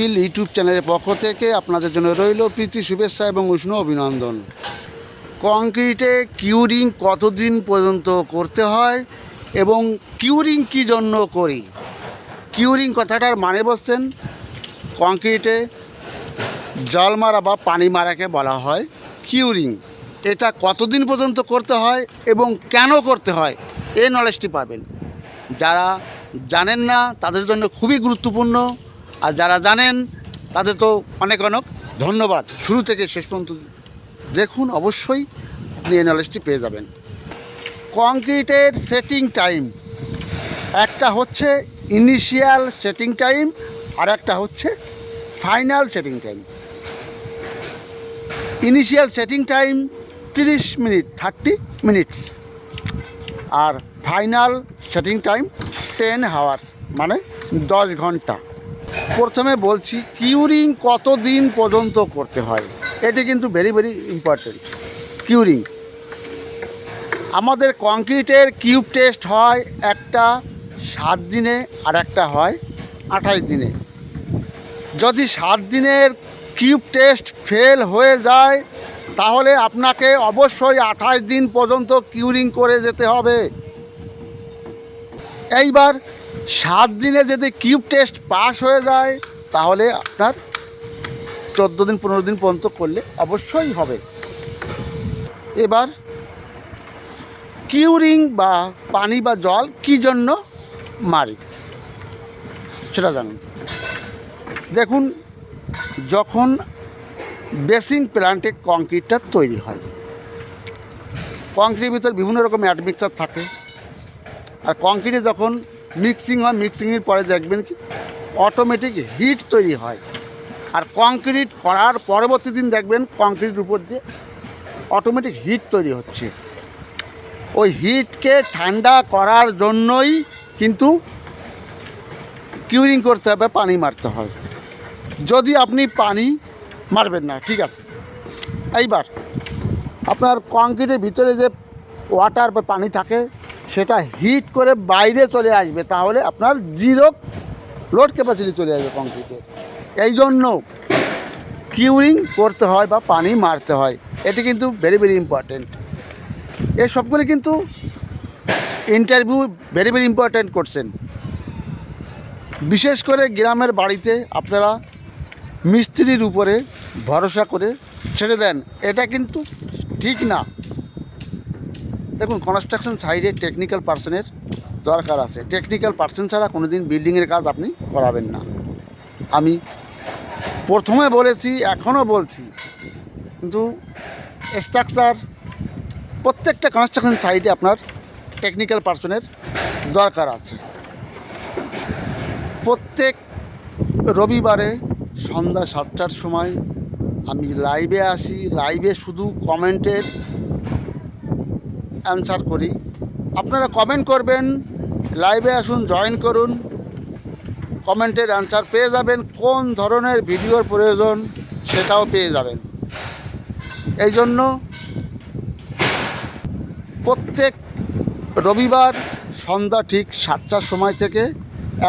বিল YouTube চ্যানেলের পক্ষ থেকে আপনাদের জন্য রইল প্রীতি, শুভেচ্ছা এবং উষ্ণ অভিনন্দন। কংক্রিটে কিউরিং কতদিন পর্যন্ত করতে হয় এবং কিউরিং কী জন্য করি? কিউরিং কথাটার মানে বলছেন, কংক্রিটে জল মারা বা পানি মারাকে বলা হয় কিউরিং। এটা কতদিন পর্যন্ত করতে হয় এবং কেন করতে হয় এই নলেজটি পাবেন। যারা জানেন না, তাদের জন্য খুবই গুরুত্বপূর্ণ। আর যারা জানেন, তাদের তো অনেক অনেক ধন্যবাদ। শুরু থেকে শেষ পর্যন্ত দেখুন, অবশ্যই আপনি এই নলেজটি পেয়ে যাবেন। কংক্রিটের সেটিং টাইম একটা হচ্ছে ইনিশিয়াল সেটিং টাইম আর একটা হচ্ছে final setting time initial setting time তিরিশ মিনিট থার্টি মিনিটস আর final setting time ten hours মানে দশ ঘণ্টা। প্রথমে বলছি কিউরিং কতদিন পর্যন্ত করতে হয়? এটি কিন্তু ভেরি ভেরি ইম্পর্টেন্ট কিউরিং আমাদের কংক্রিটের কিউব টেস্ট হয় একটা সাত দিনে, আর একটা হয় আঠাশ দিনে। যদি সাত দিনের কিউব টেস্ট ফেল হয়ে যায়, তাহলে আপনাকে অবশ্যই আঠাশ দিন পর্যন্ত কিউরিং করে যেতে হবে। এইবার সাত দিনে যদি কিউব টেস্ট পাস হয়ে যায়, তাহলে আপনার চোদ্দ দিন, পনেরো দিন পর্যন্ত করলে অবশ্যই হবে। এবার কিউরিং বা পানি বা জল কী জন্য মারি? সেটা জানুন। দেখুন, যখন বেসিং প্ল্যান্টে কংক্রিটটা তৈরি হয়, কংক্রিটের ভিতর বিভিন্ন রকম অ্যাডমিক্সার থাকে, আর কংক্রিটে যখন মিক্সিং হয় মিক্সিংয়ের পরে দেখবেন কি অটোমেটিক হিট তৈরি হয়। আর কংক্রিট করার পরবর্তী দিন দেখবেন কংক্রিট উপর দিয়ে অটোমেটিক হিট তৈরি হচ্ছে। ওই হিটকে ঠান্ডা করার জন্যই কিন্তু কিউরিং করতে হবে, পানি মারতে হয়। যদি আপনি পানি মারবেন না, ঠিক আছে। এইবার আপনার কংক্রিটের ভিতরে যে ওয়াটার বা পানি থাকে সেটা হিট করে বাইরে চলে আসবে, তাহলে আপনার জিরো লোড ক্যাপাসিটি চলে আসবে কংক্রিটে এই জন্য কিউরিং করতে হয় বা পানি মারতে হয়, এটি কিন্তু ভেরি ভেরি ইম্পর্টেন্ট এই সবগুলি কিন্তু ইন্টারভিউ ভেরি ভেরি ইম্পর্টেন্ট করছেন বিশেষ করে গ্রামের বাড়িতে আপনারা মিস্ত্রির উপরে ভরসা করে ছেড়ে দেন, এটা কিন্তু ঠিক না। দেখুন কনস্ট্রাকশন সাইডে টেকনিক্যাল পার্সনের দরকার আছে। টেকনিক্যাল পার্সন ছাড়া কোনো দিন বিল্ডিংয়ের কাজ আপনি করাবেন না। আমি প্রথমে বলেছি, এখনও বলছি, কিন্তু স্ট্রাকচার প্রত্যেকটা কনস্ট্রাকশন সাইডে আপনার টেকনিক্যাল পার্সনের দরকার আছে। প্রত্যেক রবিবারে সন্ধ্যা সাতটার সময় আমি লাইভে আসি লাইভে শুধু কমেন্টের অ্যান্সার করি। আপনারা কমেন্ট করবেন লাইভে আসুন জয়েন করুন। কমেন্টের অ্যান্সার পেয়ে যাবেন, কোন ধরনের ভিডিওর প্রয়োজন সেটাও পেয়ে যাবেন। এই জন্য প্রত্যেক রবিবার সন্ধ্যা ঠিক সাতটার সময় থেকে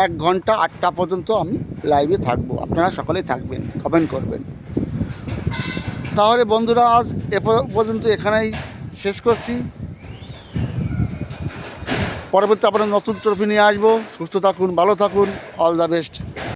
এক ঘণ্টা আটটা পর্যন্ত আমি লাইভে থাকব। আপনারা সকলেই থাকবেন কমেন্ট করবেন। তাহলে বন্ধুরা, আজ এ পর্যন্ত এখানেই শেষ করছি। পরবর্তী আপনার নতুন ট্রফি নিয়ে আসব। সুস্থ থাকুন ভালো থাকুন অল দ্য বেস্ট